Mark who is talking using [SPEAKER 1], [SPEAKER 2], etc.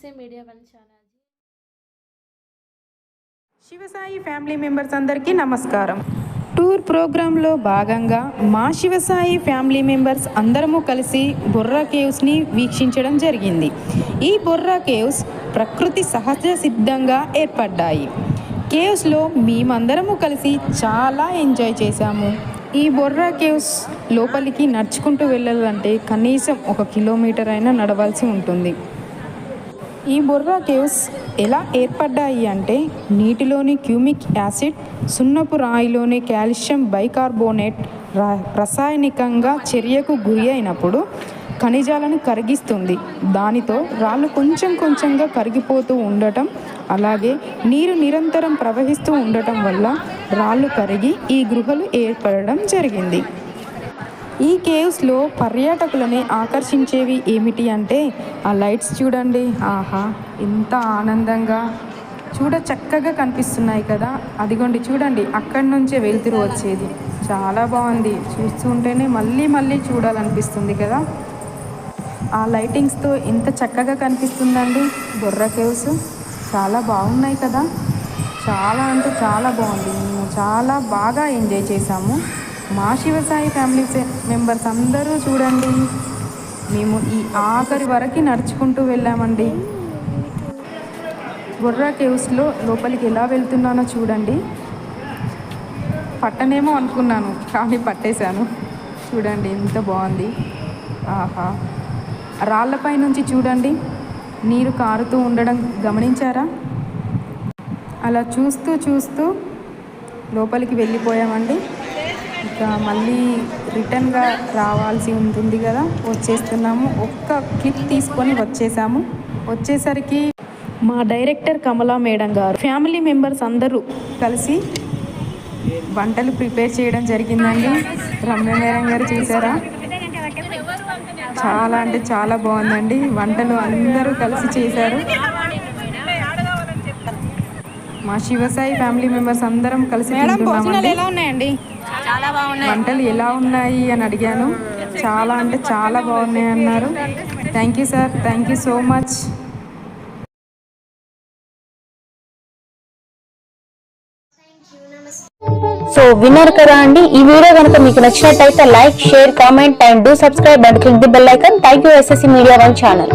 [SPEAKER 1] SSA media one channel
[SPEAKER 2] Shivasai family members అందరికీ నమస్కారం. Tour ప్రోగ్రాంలో భాగంగా మా శివసాయి ఫ్యామిలీ మెంబర్స్ అందరము కలిసి బొర్రా కేవ్స్ని వీక్షించడం జరిగింది. ఈ బొర్రా కేవ్స్ ప్రకృతి సహజ సిద్ధంగా ఏర్పడ్డాయి. కేవ్స్లో మేమందరము కలిసి చాలా ఎంజాయ్ చేశాము. ఈ బొర్రా కేవ్స్ లోపలికి నడుచుకుంటూ వెళ్ళాలంటే కనీసం ఒక కిలోమీటర్ అయినా నడవాల్సి ఉంటుంది. ఈ బొర్రా కేవ్స్ ఎలా ఏర్పడ్డాయి అంటే నీటిలోని క్యూమిక్ యాసిడ్ సున్నపు రాయిలోని కాల్షియం బైకార్బోనేట్ రసాయనికంగా చర్యకు గురి అయినప్పుడు ఖనిజాలను కరిగిస్తుంది. దానితో రాళ్ళు కొంచెం కొంచెంగా కరిగిపోతూ ఉండటం అలాగే నీరు నిరంతరం ప్రవహిస్తూ ఉండటం వల్ల రాళ్ళు కరిగి ఈ గృహలు ఏర్పడడం జరిగింది. ఈ కేవ్స్లో పర్యాటకులని ఆకర్షించేవి ఏమిటి అంటే ఆ లైట్స్ చూడండి. ఆహా ఎంత ఆనందంగా. చూడ చక్కగా కనిపిస్తున్నాయి కదా. అదిగోండి చూడండి. అక్కడి నుంచే వెలుతురు వచ్చేది. చాలా బాగుంది. చూస్తుంటేనే మళ్ళీ మళ్ళీ చూడాలనిపిస్తుంది కదా. ఆ లైటింగ్స్తో ఎంత చక్కగా కనిపిస్తుందండి. బొర్ర కేవ్స్. చాలా బాగున్నాయి కదా. చాలా అంటే చాలా బాగుంది. మేము చాలా బాగా ఎంజాయ్ చేసాము మా శివసాయి ఫ్యామిలీ మెంబర్స్ అందరూ చూడండి. మేము ఈ ఆఖరి వరకు నడుచుకుంటూ వెళ్ళామండి. బొర్రా కేవ్స్లో లోపలికి ఎలా వెళ్తున్నానో చూడండి. పట్టనేమో అనుకున్నాను కానీ పట్టేశాను. చూడండి ఎంత బాగుంది. ఆహా. రాళ్ళపై నుంచి చూడండి. నీరు కారుతూ ఉండడం గమనించారా? అలా చూస్తూ చూస్తూ లోపలికి వెళ్ళిపోయామండి. ఇక మళ్ళీ రిటర్న్గా రావాల్సి ఉంటుంది కదా వచ్చేస్తున్నాము. ఒక్క క్లిప్ తీసుకొని వచ్చేసాము. వచ్చేసరికి మా డైరెక్టర్ కమలా మేడం గారు ఫ్యామిలీ మెంబర్స్ అందరూ కలిసి వంటలు ప్రిపేర్ చేయడం జరిగిందండి. రమ్య మేడం గారు చూసారా? చాలా అంటే చాలా బాగుందండి. వంటలు అందరూ కలిసి చేశారు. మా శివసాయి ఫ్యామిలీ మెంబర్స్ అందరం కలిసి తింటున్నామండి.
[SPEAKER 3] ఉన్నాయండి?
[SPEAKER 2] వంటలు ఎలా ఉన్నాయి అని అడిగాను. చాలా అంటే చాలా బాగున్నాయి అన్నారు. Thank you sir thank you so much
[SPEAKER 4] so విన్నారు కదా అండి. ఈ వీడియో కనుక మీకు నచ్చినట్టయితే like share comment and do subscribe and click the bell icon thank you SSC media one channel